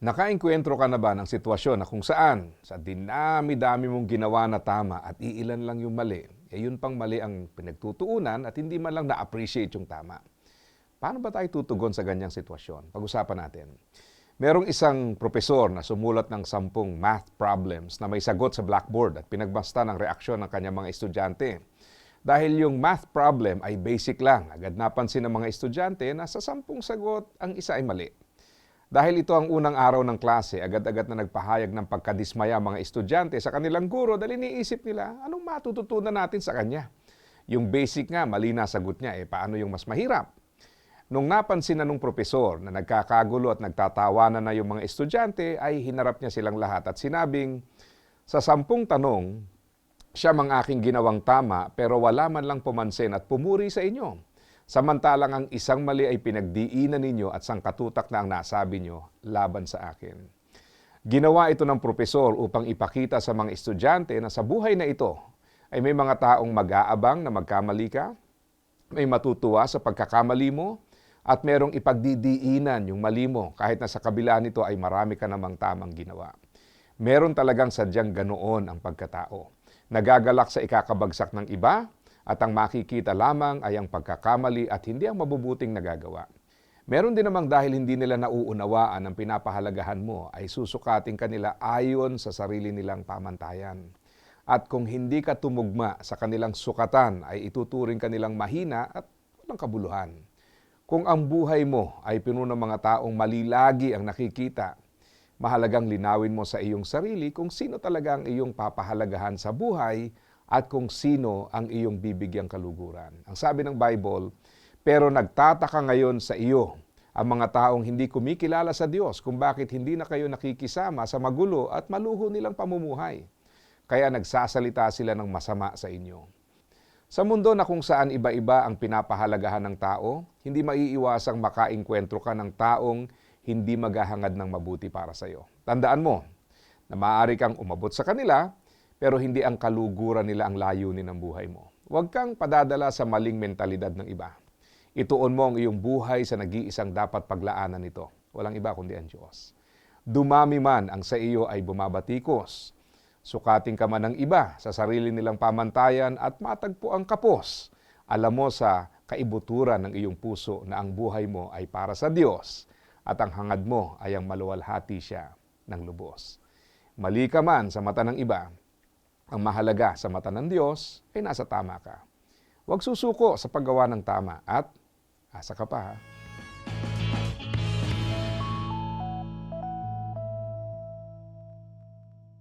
Nakainkwentro ka na ba ng sitwasyon na kung saan sa dinami-dami mong ginawa na tama at iilan lang yung mali, eh yun pang mali ang pinagtutuunan at hindi man lang na-appreciate yung tama. Paano ba tayo tutugon sa ganyang sitwasyon? Pag-usapan natin. Merong isang propesor na sumulat ng sampung math problems na may sagot sa blackboard at pinagbasta ng reaksyon ng kanyang mga estudyante. Dahil yung math problem ay basic lang, agad napansin ng mga estudyante na sa sampung sagot, ang isa ay mali. Dahil ito ang unang araw ng klase, agad-agad na nagpahayag ng pagkadismaya ang mga estudyante sa kanilang guro dahil iniisip nila, anong matututunan natin sa kanya? Yung basic nga, mali na sagot niya, eh paano yung mas mahirap? Nung napansin na nung propesor na nagkakagulo at nagtatawanan na yung mga estudyante, ay hinarap niya silang lahat at sinabing, sa sampung tanong, siya mang aking ginawang tama pero wala man lang pumansin at pumuri sa inyo. Samantalang ang isang mali ay pinagdiinan ninyo at sangkatutak na ang nasabi nyo laban sa akin. Ginawa ito ng propesor upang ipakita sa mga estudyante na sa buhay na ito ay may mga taong mag-aabang na magkamali ka, may matutuwa sa pagkakamali mo, at merong ipagdidiinan yung mali mo kahit na sa kabila nito ay marami ka namang tamang ginawa. Meron talagang sadyang ganoon ang pagkatao. Nagagalak sa ikakabagsak ng iba at ang makikita lamang ay ang pagkakamali at hindi ang mabubuting nagagawa. Meron din namang dahil hindi nila nauunawaan ang pinapahalagahan mo ay susukating kanila ayon sa sarili nilang pamantayan. At kung hindi ka tumugma sa kanilang sukatan ay ituturing kanilang mahina at walang kabuluhan. Kung ang buhay mo ay pinuno ng mga taong mali lagi ang nakikita, mahalagang linawin mo sa iyong sarili kung sino talaga ang iyong papahalagahan sa buhay at kung sino ang iyong bibigyang kaluguran. Ang sabi ng Bible, pero nagtataka ngayon sa iyo ang mga taong hindi kumikilala sa Diyos kung bakit hindi na kayo nakikisama sa magulo at maluho nilang pamumuhay. Kaya nagsasalita sila ng masama sa inyo. Sa mundo na kung saan iba-iba ang pinapahalagahan ng tao, hindi maiiwasang makainkwentro ka ng taong hindi maghahangad ng mabuti para sa iyo. Tandaan mo na maaari kang umabot sa kanila pero hindi ang kaluguran nila ang layunin ng buhay mo. Huwag kang padadala sa maling mentalidad ng iba. Ituon mo ang iyong buhay sa nag-iisang dapat paglaanan nito. Walang iba kundi ang Diyos. Dumami man ang sa iyo ay bumabatikos. Sukating ka man ng iba sa sarili nilang pamantayan at matagpo ang kapos. Alam mo sa kaibuturan ng iyong puso na ang buhay mo ay para sa Diyos at ang hangad mo ay ang maluwalhati siya ng lubos. Mali ka man sa mata ng iba, ang mahalaga sa mata ng Diyos ay nasa tama ka. Huwag susuko sa paggawa ng tama at asa ka pa ha.